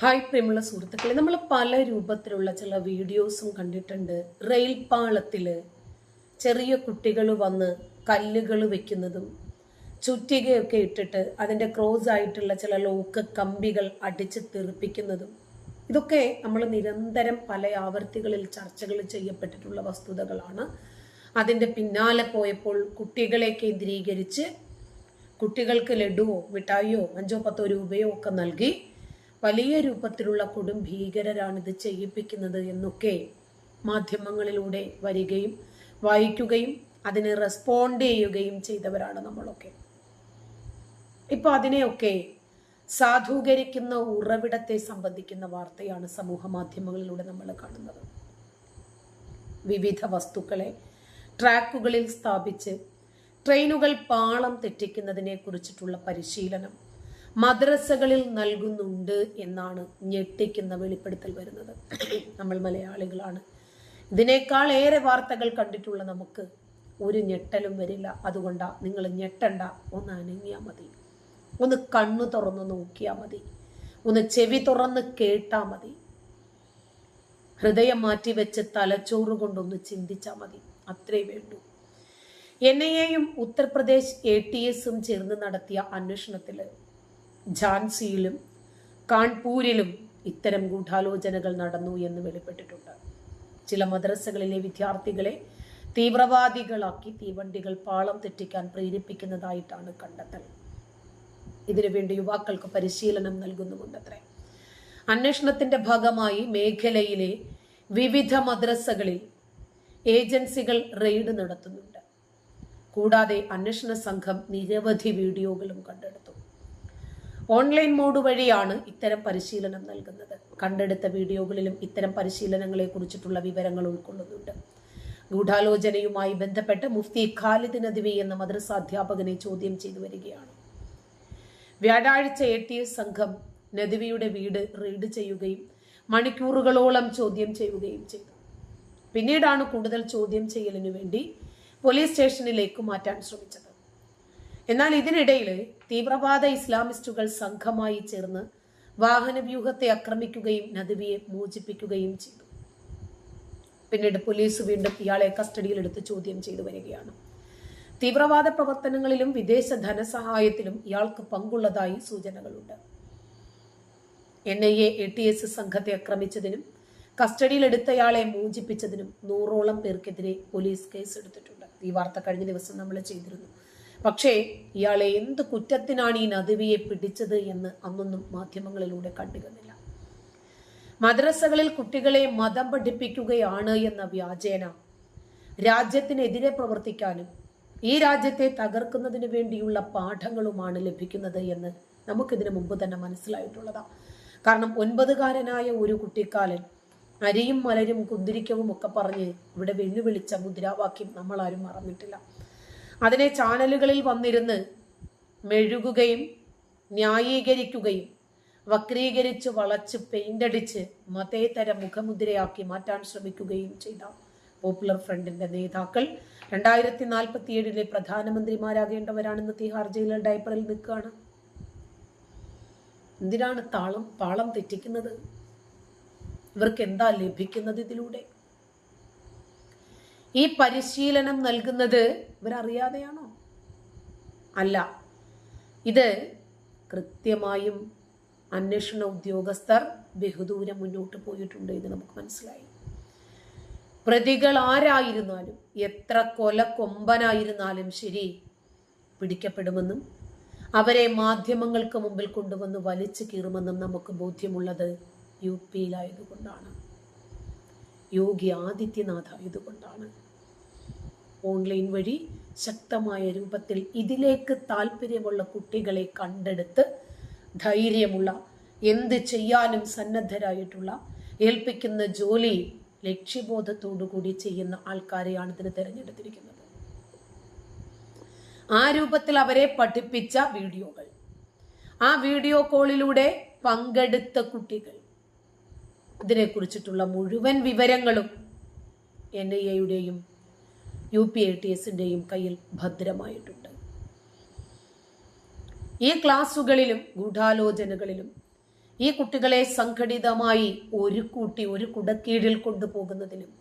Hi പ്രിയമുള്ള സുഹൃത്തുക്കളെ നമ്മൾ പല രൂപത്തിലുള്ള ചില വീഡിയോസും കണ്ടിട്ടുണ്ട്. റെയിൽ പാളത്തിൽ ചെറിയ കുട്ടികൾ വന്ന് കല്ലുകൾ വെക്കുന്നതും ചുറ്റികയൊക്കെ ഇട്ടിട്ട് അതിന്റെ ക്രോസ് ആയിട്ടുള്ള ചില ലോക്ക് കമ്പികൾ അടിച്ച് തെറിപ്പിക്കുന്നതും ഇതൊക്കെ നമ്മൾ നിരന്തരം പല ആവർത്തികളിൽ ചർച്ചകൾ ചെയ്യപ്പെട്ടിട്ടുള്ള വസ്തുതകളാണ്. അതിന്റെ പിന്നാലെ പോയപ്പോൾ കുട്ടികളെ കേന്ദ്രീകരിച്ച് കുട്ടികൾക്ക് ലഡുവോ മിഠായിയോ അഞ്ചോ പത്തോ രൂപയോ ഒക്കെ നൽകി വലിയ രൂപത്തിലുള്ള കൊടും ഭീകരരാണ് ഇത് ചെയ്യിപ്പിക്കുന്നത് എന്നൊക്കെ മാധ്യമങ്ങളിലൂടെ വരികയും വായിക്കുകയും അതിന് റെസ്പോണ്ട് ചെയ്യുകയും ചെയ്തവരാണ് നമ്മളൊക്കെ. ഇപ്പൊ അതിനെയൊക്കെ സാധൂകരിക്കുന്ന ഉറവിടത്തെ സംബന്ധിക്കുന്ന വാർത്തയാണ് സമൂഹ മാധ്യമങ്ങളിലൂടെ നമ്മൾ കാണുന്നത്. വിവിധ വസ്തുക്കളെ ട്രാക്കുകളിൽ സ്ഥാപിച്ച് ട്രെയിനുകൾ പാളം തെറ്റിക്കുന്നതിനെ കുറിച്ചിട്ടുള്ള പരിശീലനം മദ്രസകളിൽ നൽകുന്നുണ്ട് എന്നാണ് ഞെട്ടിക്കുന്ന വെളിപ്പെടുത്തൽ വരുന്നത്. നമ്മൾ മലയാളികളാണ്. ഇതിനേക്കാൾ ഏറെ വാർത്തകൾ കണ്ടിട്ടുള്ള നമുക്ക് ഒരു ഞെട്ടലും വരില്ല. അതുകൊണ്ടാ നിങ്ങൾ ഞെട്ടണ്ട. ഒന്ന് അനങ്ങിയാൽ മതി. ഒന്ന് കണ്ണു തുറന്ന് നോക്കിയാൽ മതി. ഒന്ന് ചെവി തുറന്ന് കേട്ടാൽ മതി. ഹൃദയം മാറ്റി മാറ്റിവെച്ച് തലച്ചോറ് കൊണ്ടൊന്ന് ചിന്തിച്ചാൽ മതി. അത്രേ വേണ്ടൂ. എൻ ഐ എയും ഉത്തർപ്രദേശ് എ ടി എസും ചേർന്ന് നടത്തിയ അന്വേഷണത്തിൽ ഝാൻസിയിലും കാൺപൂരിലും ഇത്തരം ഗൂഢാലോചനകൾ നടന്നു എന്ന് വെളിപ്പെട്ടിട്ടുണ്ട്. ചില മദ്രസകളിലെ വിദ്യാർത്ഥികളെ തീവ്രവാദികളാക്കി തീവണ്ടികൾ പാളം തെറ്റിക്കാൻ പ്രേരിപ്പിക്കുന്നതായിട്ടാണ് കണ്ടെത്തൽ. ഇതിനുവേണ്ടി യുവാക്കൾക്ക് പരിശീലനം നൽകുന്നുമുണ്ടത്രേ. അന്വേഷണത്തിന്റെ ഭാഗമായി മേഖലയിലെ വിവിധ മദ്രസകളിൽ ഏജൻസികൾ റെയ്ഡ് നടത്തുന്നുണ്ട്. കൂടാതെ അന്വേഷണ സംഘം നിരവധി വീഡിയോകളും കണ്ടെടുത്തു. ഓൺലൈൻ മോഡ് വഴിയാണ് ഇത്തരം പരിശീലനം നൽകുന്നത്. കണ്ടെടുത്ത വീഡിയോകളിലും ഇത്തരം പരിശീലനങ്ങളെ കുറിച്ചിട്ടുള്ള വിവരങ്ങൾ ഉൾക്കൊള്ളുന്നുണ്ട്. ഗൂഢാലോചനയുമായി ബന്ധപ്പെട്ട് മുഫ്തി ഖാലിദ് നദ്വി എന്ന മദ്രസ അധ്യാപകനെ ചോദ്യം ചെയ്തു വരികയാണ്. വ്യാഴാഴ്ച എ ടി എസ് സംഘം നദ്വിയുടെ വീട് റെയ്ഡ് ചെയ്യുകയും മണിക്കൂറുകളോളം ചോദ്യം ചെയ്യുകയും ചെയ്തു. പിന്നീടാണ് കൂടുതൽ ചോദ്യം ചെയ്യലിനു വേണ്ടി പോലീസ് സ്റ്റേഷനിലേക്ക് മാറ്റാൻ ശ്രമിച്ചത്. എന്നാൽ ഇതിനിടയിൽ തീവ്രവാദ ഇസ്ലാമിസ്റ്റുകൾ സംഘമായി ചേർന്ന് വാഹനവ്യൂഹത്തെ ആക്രമിക്കുകയും നദവിയെ മോചിപ്പിക്കുകയും ചെയ്തു. പിന്നീട് പോലീസ് വീണ്ടും ഇയാളെ കസ്റ്റഡിയിലെടുത്ത് ചോദ്യം ചെയ്തു വരികയാണ്. തീവ്രവാദ പ്രവർത്തനങ്ങളിലും വിദേശ ധനസഹായത്തിലും ഇയാൾക്ക് പങ്കുള്ളതായി സൂചനകളുണ്ട്. N I A A T S സംഘത്തെ ആക്രമിച്ചതിനും കസ്റ്റഡിയിലെടുത്തയാളെ മോചിപ്പിച്ചതിനും നൂറോളം പേർക്കെതിരെ പോലീസ് കേസെടുത്തിട്ടുണ്ട്. ഈ വാർത്ത കഴിഞ്ഞ ദിവസം നമ്മൾ ചെയ്തിരുന്നു. പക്ഷേ ഇയാളെ എന്ത് കുറ്റത്തിനാണ് ഈ നദവിയെ പിടിച്ചത് എന്ന് അന്നൊന്നും മാധ്യമങ്ങളിലൂടെ കണ്ടിരുന്നില്ല മദ്രസകളിൽ കുട്ടികളെ മതം പഠിപ്പിക്കുകയാണ് എന്ന വ്യാജേന രാജ്യത്തിനെതിരെ പ്രവർത്തിക്കാനും ഈ രാജ്യത്തെ തകർക്കുന്നതിന് വേണ്ടിയുള്ള പാഠങ്ങളുമാണ് ലഭിക്കുന്നത് എന്ന് നമുക്കിതിനു മുമ്പ് തന്നെ മനസ്സിലായിട്ടുള്ളതാണ് കാരണം ഒൻപതുകാരനായ ഒരു കുട്ടിക്കാലൻ അരിയും മലരും കുന്തിരിക്കവും ഒക്കെ പറഞ്ഞ് ഇവിടെ വെല്ലുവിളിച്ച മുദ്രാവാക്യം നമ്മളാരും മറന്നിട്ടില്ല. അതിനെ ചാനലുകളിൽ വന്നിരുന്ന് മെഴുകുകയും ന്യായീകരിക്കുകയും വക്രീകരിച്ച് വളച്ച് പെയിന്റടിച്ച് മതേതര മുഖമുദ്രയാക്കി മാറ്റാൻ ശ്രമിക്കുകയും ചെയ്ത പോപ്പുലർ ഫ്രണ്ടിന്റെ നേതാക്കൾ. രണ്ടായിരത്തി നാൽപ്പത്തി ഏഴിലെ പ്രധാനമന്ത്രിമാരാകേണ്ടവരാണെന്ന് തിഹാർ ജയിലിൽ ഡയപ്പറിൽ നിൽക്കുകയാണ്. എന്തിനാണ് താളം പാളം തെറ്റിക്കുന്നത്? ഇവർക്ക് എന്താ ലഭിക്കുന്നത് ഇതിലൂടെ? ഈ പരിശീലനം നൽകുന്നത് ഇവരറിയാതെയാണോ? അല്ല. ഇത് കൃത്യമായും അന്വേഷണ ഉദ്യോഗസ്ഥർ ബഹുദൂരം മുന്നോട്ട് പോയിട്ടുണ്ട് എന്ന് നമുക്ക് മനസ്സിലായി. പ്രതികൾ ആരായിരുന്നാലും എത്ര കൊല കൊമ്പനായിരുന്നാലും ശരി പിടിക്കപ്പെടുമെന്നും അവരെ മാധ്യമങ്ങൾക്ക് മുമ്പിൽ കൊണ്ടുവന്ന് വലിച്ചു കീറുമെന്നും നമുക്ക് ബോധ്യമുള്ളത് യു പിയിലായതുകൊണ്ടാണ്. യോഗി ആദിത്യനാഥ് ആയതുകൊണ്ടാണ് ഓൺലൈൻ വഴി ശക്തമായ രൂപത്തിൽ ഇതിലേക്ക് താല്പര്യമുള്ള കുട്ടികളെ കണ്ടെടുത്ത് ധൈര്യമുള്ള എന്ത് ചെയ്യാനും സന്നദ്ധരായിട്ടുള്ള ഏൽപ്പിക്കുന്ന ജോലി ലക്ഷ്യബോധത്തോടുകൂടി ചെയ്യുന്ന ആൾക്കാരെയാണ് ഇതിന് തിരഞ്ഞെടുത്തിരിക്കുന്നത്. ആ രൂപത്തിൽ അവരെ പഠിപ്പിച്ച വീഡിയോകൾ. ആ വീഡിയോ കോളിലൂടെ പങ്കെടുത്ത കുട്ടികൾ. ഇതിനെക്കുറിച്ചിട്ടുള്ള മുഴുവൻ വിവരങ്ങളും എൻ ഐ എയുടെയും യു പി ഐ ടി എസിന്റെയും കയ്യിൽ ഭദ്രമായിട്ടുണ്ട്. ഈ ക്ലാസ്സുകളിലും ഗൂഢാലോചനകളിലും ഈ കുട്ടികളെ സംഘടിതമായി ഒരു കൂട്ടി ഒരു കുടക്കീഴിൽ കൊണ്ടുപോകുന്നതിനും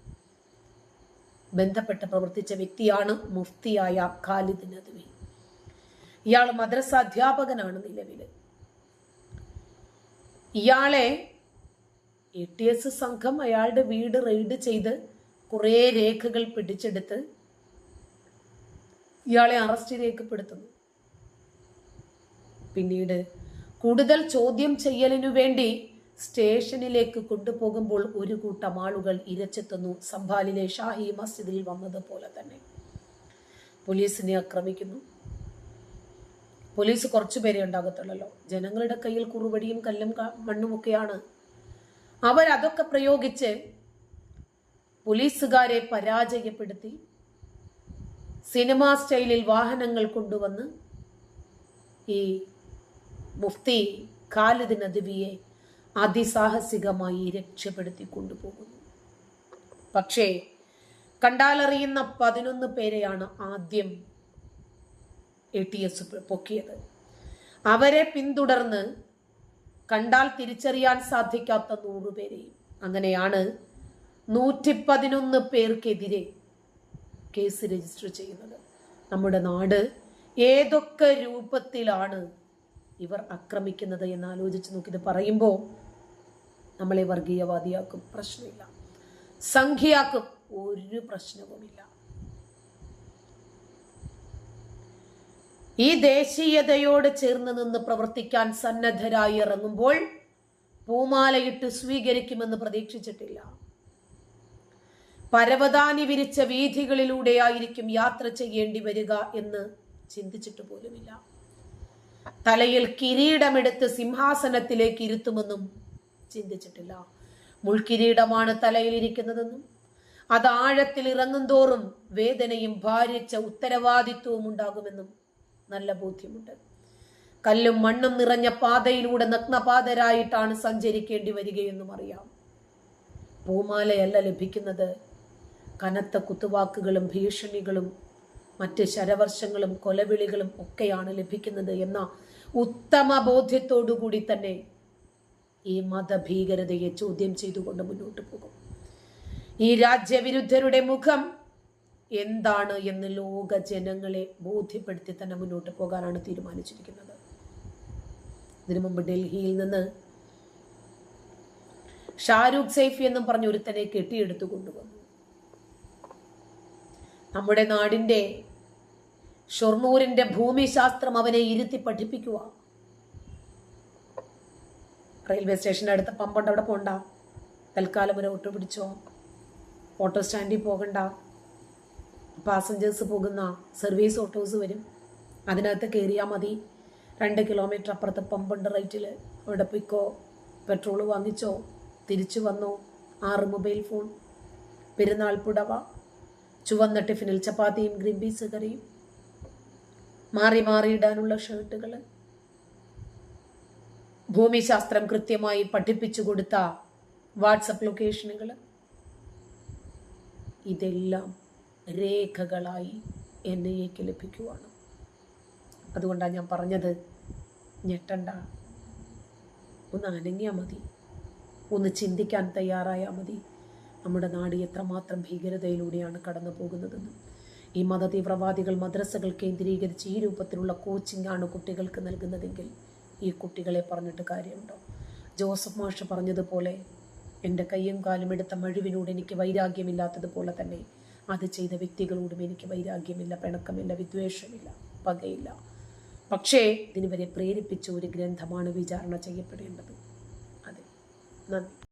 ബന്ധപ്പെട്ട് പ്രവർത്തിച്ച വ്യക്തിയാണ് മുഫ്തിയായ ഖാലിദ് നദ്വി ഇയാൾ മദ്രസ അധ്യാപകനാണ് നിലവിൽ. ഇയാളെ എ ടി എസ് സംഘം അയാളുടെ വീട് റെയ്ഡ് ചെയ്ത് കുറേ രേഖകൾ പിടിച്ചെടുത്ത് ഇയാളെ അറസ്റ്റ് രേഖപ്പെടുത്തുന്നു. പിന്നീട് കൂടുതൽ ചോദ്യം ചെയ്യലിനു വേണ്ടി സ്റ്റേഷനിലേക്ക് കൊണ്ടുപോകുമ്പോൾ ഒരു കൂട്ടം ആളുകൾ ഇരച്ചെത്തുന്നു. സംഭാലിലെ ഷാഹി മസ്ജിദിൽ വന്നതുപോലെ തന്നെ. പോലീസിനെ ആക്രമിക്കുന്നു. പോലീസ് കുറച്ചു പേരെ ഉണ്ടാകത്തുള്ളല്ലോ. ജനങ്ങളുടെ കയ്യിൽ കുറുവടിയും കല്ലും മണ്ണുമൊക്കെയാണ് അവരതൊക്കെ പ്രയോഗിച്ച് പോലീസുകാരെ പരാജയപ്പെടുത്തി സിനിമാ സ്റ്റൈലിൽ വാഹനങ്ങൾ കൊണ്ടുവന്ന് ഈ മുഫ്തി ഖാലിദ് നദ്വിയെ അതിസാഹസികമായി രക്ഷപ്പെടുത്തി കൊണ്ടുപോകുന്നു. പക്ഷേ കണ്ടാലറിയുന്ന പതിനൊന്ന് പേരെയാണ് ആദ്യം എ ടി എസ് പൊക്കിയത്. അവരെ പിന്തുടർന്ന് കണ്ടാൽ തിരിച്ചറിയാൻ സാധിക്കാത്ത നൂറുപേരെയും അങ്ങനെയാണ് നൂറ്റി പതിനൊന്ന് പേർക്കെതിരെ കേസ് രജിസ്റ്റർ ചെയ്യുന്നത്. നമ്മുടെ നാട് ഏതൊക്കെ രൂപത്തിലാണ് ഇവർ ആക്രമിക്കുന്നത് എന്ന് ആലോചിച്ച് നോക്കി ഇത് പറയുമ്പോൾ നമ്മളെ വർഗീയവാദിയാക്കും. പ്രശ്നമില്ല. സംഖ്യയാക്കും. ഒരു പ്രശ്നവുമില്ല. ഈ ദേശീയതയോട് ചേർന്ന് നിന്ന് പ്രവർത്തിക്കാൻ സന്നദ്ധരായി ഇറങ്ങുമ്പോൾ പൂമാലയിട്ട് സ്വീകരിക്കുമെന്ന് പ്രതീക്ഷിച്ചിട്ടില്ല. പരവതാനി വിരിച്ച വീഥികളിലൂടെയായിരിക്കും യാത്ര ചെയ്യേണ്ടി വരിക എന്ന് ചിന്തിച്ചിട്ട് പോലുമില്ല. തലയിൽ കിരീടമെടുത്ത് സിംഹാസനത്തിലേക്ക് ഇരുത്തുമെന്നും ചിന്തിച്ചിട്ടില്ല. മുൾക്കിരീടമാണ് തലയിലിരിക്കുന്നതെന്നും അത് ആഴത്തിൽ ഇറങ്ങും തോറും വേദനയും ഭാരിച്ച ഉത്തരവാദിത്വവും ഉണ്ടാകുമെന്നും നല്ല ബോധ്യമുണ്ട്. കല്ലും മണ്ണും നിറഞ്ഞ പാതയിലൂടെ നഗ്നപാതരായിട്ടാണ് സഞ്ചരിക്കേണ്ടി വരികയെന്നും അറിയാം. പൂമാലയല്ല ലഭിക്കുന്നത്. കനത്ത കുത്തുവാക്കുകളും ഭീഷണികളും മറ്റ് ശരവർഷങ്ങളും കൊലവിളികളും ഒക്കെയാണ് ലഭിക്കുന്നത് എന്ന ഉത്തമ ബോധ്യത്തോടുകൂടി തന്നെ ഈ മതഭീകരതയെ ചോദ്യം ചെയ്തുകൊണ്ട് മുന്നോട്ട് പോകും. ഈ രാജ്യവിരുദ്ധരുടെ മുഖം എന്താണ് എന്ന് ലോക ജനങ്ങളെ ബോധ്യപ്പെടുത്തി തന്നെ മുന്നോട്ട് പോകാനാണ് തീരുമാനിച്ചിരിക്കുന്നത്. ഇതിനു മുമ്പ് ഡൽഹിയിൽ നിന്ന് ഷാരൂഖ് സൈഫി എന്നും പറഞ്ഞ ഒരുത്തനെ കെട്ടിയെടുത്തു കൊണ്ടുവന്നു. നമ്മുടെ നാടിന്റെ ഷൊർണൂരിന്റെ ഭൂമിശാസ്ത്രം അവനെ ഇരുത്തി പഠിപ്പിക്കുക റെയിൽവേ സ്റ്റേഷന്റെ അടുത്ത പമ്പുണ്ട്. അവിടെ പോണ്ട. തൽക്കാലം ഒരു ഓട്ടോ പിടിച്ചോ. ഓട്ടോ സ്റ്റാൻഡിൽ പോകണ്ട. പാസഞ്ചേഴ്സ് പോകുന്ന സർവീസ് ഓട്ടോസ് വരും. അതിനകത്ത് കയറിയാൽ മതി. രണ്ട് കിലോമീറ്റർ അപ്പുറത്ത് പമ്പുണ്ട് റൈറ്റിൽ അവിടെ പോയിക്കോ. പെട്രോൾ വാങ്ങിച്ചോ. തിരിച്ചു വന്നോ. ആറ് മൊബൈൽ ഫോൺ പെരുന്നാൾ പുടവ. ചുവന്ന ടിഫിനിൽ ചപ്പാത്തിയും ഗ്രീൻ പീസ് കറിയും. മാറി മാറി ഇടാനുള്ള ഷർട്ടുകൾ ഭൂമിശാസ്ത്രം കൃത്യമായി പഠിപ്പിച്ചു കൊടുത്ത വാട്സപ്പ് ലൊക്കേഷനുകൾ ഇതെല്ലാം രേഖകളായി എക്ക് ലഭിക്കുവാണ്. അതുകൊണ്ടാണ് ഞാൻ പറഞ്ഞത് ഞെട്ടണ്ട. ഒന്ന് അനങ്ങിയാൽ മതി. ഒന്ന് ചിന്തിക്കാൻ തയ്യാറായാൽ മതി. നമ്മുടെ നാട് എത്രമാത്രം ഭീകരതയിലൂടെയാണ് കടന്നു പോകുന്നതെന്ന് ഈ മതതീവ്രവാദികൾ മദ്രസകൾ കേന്ദ്രീകരിച്ച് ഈ രൂപത്തിലുള്ള കോച്ചിങ്ങാണ് കുട്ടികൾക്ക് നൽകുന്നതെങ്കിൽ ഈ കുട്ടികളെ പറഞ്ഞിട്ട് കാര്യമുണ്ടോ? ജോസഫ് മാഷ് പറഞ്ഞതുപോലെ എന്റെ കയ്യും കാലും എടുത്ത മഴുവിനോട് എനിക്ക് വൈരാഗ്യമില്ലാത്തതുപോലെ തന്നെ അത് ചെയ്ത വ്യക്തികളോടും എനിക്ക് വൈരാഗ്യമില്ല പിണക്കമില്ല വിദ്വേഷമില്ല പകയില്ല. പക്ഷേ ഇതിനുവരെ പ്രേരിപ്പിച്ച ഒരു ഗ്രന്ഥമാണ് വിചാരണ ചെയ്യപ്പെടേണ്ടത്. അതെ. നന്ദി.